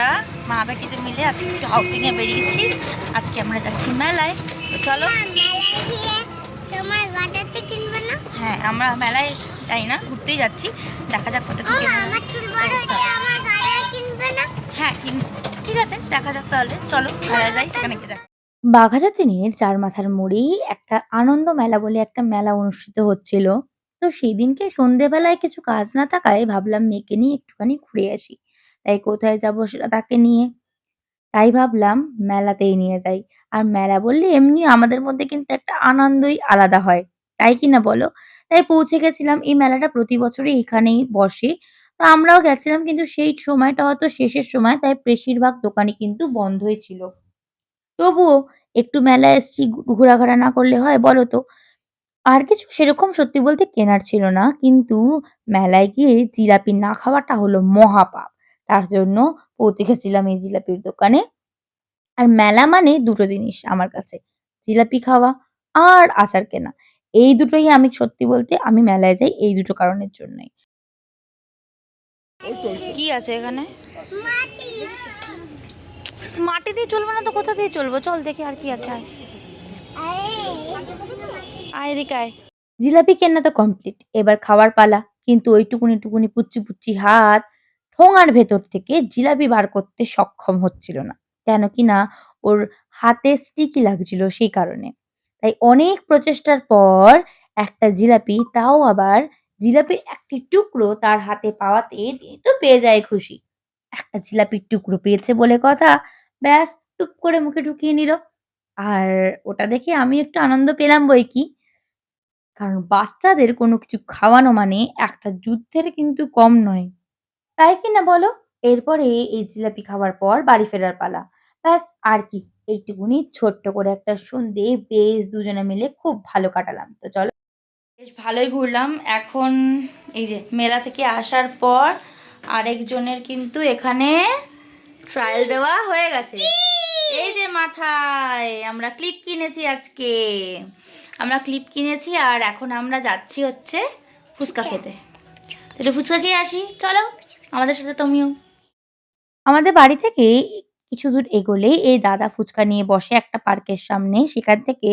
আমরা মা বেটিতে মিলে আজকে একটু আউটিংয়ে বেরিয়েছি। আজকে আমরা যাচ্ছি মেলায়। তো চলো। না? হ্যাঁ আমরা মেলায় যাই না ঘুরতেই যাচ্ছি। দেখা যাক কত হ্যাঁ ঠিক আছে দেখা যাক তাহলে। চলো মেলায় যাই সেখানে গিয়ে দেখা বাঘাযতীনের চার মাথার মোড়েই একটা আনন্দ মেলা বলে একটা মেলা অনুষ্ঠিত হচ্ছিল। তো সেই দিনকে সন্ধেবেলায় কিছু কাজ না থাকায় ভাবলাম মেয়েকে নিয়ে একটুখানি ঘুরে আসি। তাই কোথায় যাব সেটা তাকে নিয়ে? তাই ভাবলাম মেলাতেই নিয়ে যাই। আর মেলা বললে এমনি আমাদের মধ্যে কিন্তু একটা আনন্দই আলাদা হয়। তাই কি না বলো? তাই পৌঁছে গেছিলাম। এই মেলাটা প্রতি বছরই এখানেই বসে। তো আমরাও গেছিলাম কিন্তু সেই সময়টা হয়তো শেষের সময়, তাই বেশিরভাগ দোকানই কিন্তু বন্ধই ছিল। তবুও একটু মেলায় এসছি ঘোরাঘোরা না করলে হয় বলো তো? আর কিছু সেরকম সত্যি বলতে কেনার ছিল না। কিন্তু মেলায় গিয়ে জিলাপি না খাওয়াটা হলো মহাপাপ। তার জন্য পৌঁছে গেছিলাম এই জিলাপির দোকানে। আর মেলা মানে দুটো জিনিস আমার কাছে। জিলাপি খাওয়া আর আচার কেনা। এই দুটোই আমি সত্যি বলতে আমি মেলায় যাই এই দুটো কারণের জন্যই। কি আছে এখানে মাটি দিয়ে চলবো না তো কোথা দিয়ে চলবো চল দেখি আর কি আছে আয় জিলাপি কেনা তো কমপ্লিট। এবার খাওয়ার পালা। কিন্তু ওই টুকুনি, টুকুনি পুচ্ছি, পুচ্ছি হাত ঠোঙার ভেতর থেকে জিলাপি বার করতে সক্ষম হচ্ছিল না। কেন কি না ওর হাতে স্টিকি লাগছিল সেই কারণে। তাই অনেক প্রচেষ্টার পর একটা জিলাপি তাও আবার জিলাপির একটি টুকরো তার হাতে পাওয়াতে তো পেয়ে যায় খুশি। একটা জিলাপির টুকরো পেয়েছে বলে কথা, ব্যাস টুক করে মুখে ঢুকিয়ে নিল। আর ওটা দেখে আমি একটু আনন্দ পেলাম বই কি কারণ বাচ্চাদের কোনো কিছু খাওয়ানো মানে একটা যুদ্ধের কিন্তু কম নয়। তাই কি না বলো? এরপরে এই জিলাপি খাওয়ার পর বাড়ি ফেরার পালা। ব্যাস আর কি। এইটুকুনি ছোট্ট করে একটা সন্ধে বেশ দুজনে মিলে খুব ভালো কাটালাম। তো চলো। বেশ ভালোই ঘুরলাম। এখন এই যে মেলা থেকে আসার পর আরেকজনের কিন্তু এখানে ট্রায়াল দেওয়া হয়ে গেছে। এই যে মাথায় আমরা ক্লিপ কিনেছি আজকে। আমরা ক্লিপ কিনেছি আর এখন আমরা যাচ্ছি হচ্ছে ফুচকা খেতে। তাহলে ফুচকা খেয়ে আসি চলো আমাদের সাথে তুমিও আমাদের বাড়ি থেকে কিছু দূর এগোলেই এই দাদা ফুচকা নিয়ে বসে একটা পার্কের সামনে। সেখান থেকে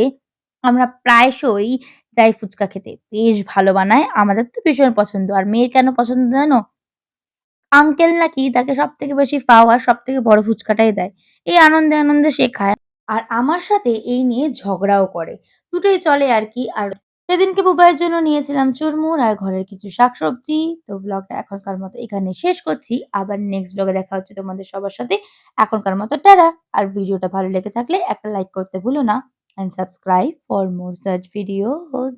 আমরা প্রায়শই যাই ফুচকা খেতে। বেশ ভালো বানায়। আমাদের তো ভীষণ পছন্দ। আর মেয়ের কেন পছন্দ জানো? আঙ্কেল নাকি তাকে সব থেকে বেশি ফাও আর সবথেকে বড় ফুচকাটাই দেয়। এই আনন্দে, আনন্দে সে খায়। আর আমার সাথে এই নিয়ে ঝগড়াও করে। দুটোই চলে আর কি। আর সেদিনকে বুবাইয়ের জন্য নিয়েছিলাম চুরমুর আর ঘরের কিছু শাকসবজি। তো ব্লগটা এখনকার মতো এখানে শেষ করছি। আবার নেক্সট ব্লগে দেখা হচ্ছে তোমাদের সবার সাথে। এখনকার মতো টারা আর ভিডিওটা ভালো লেগে থাকলে একটা লাইক করতে ভুলো না। And subscribe for more search videos.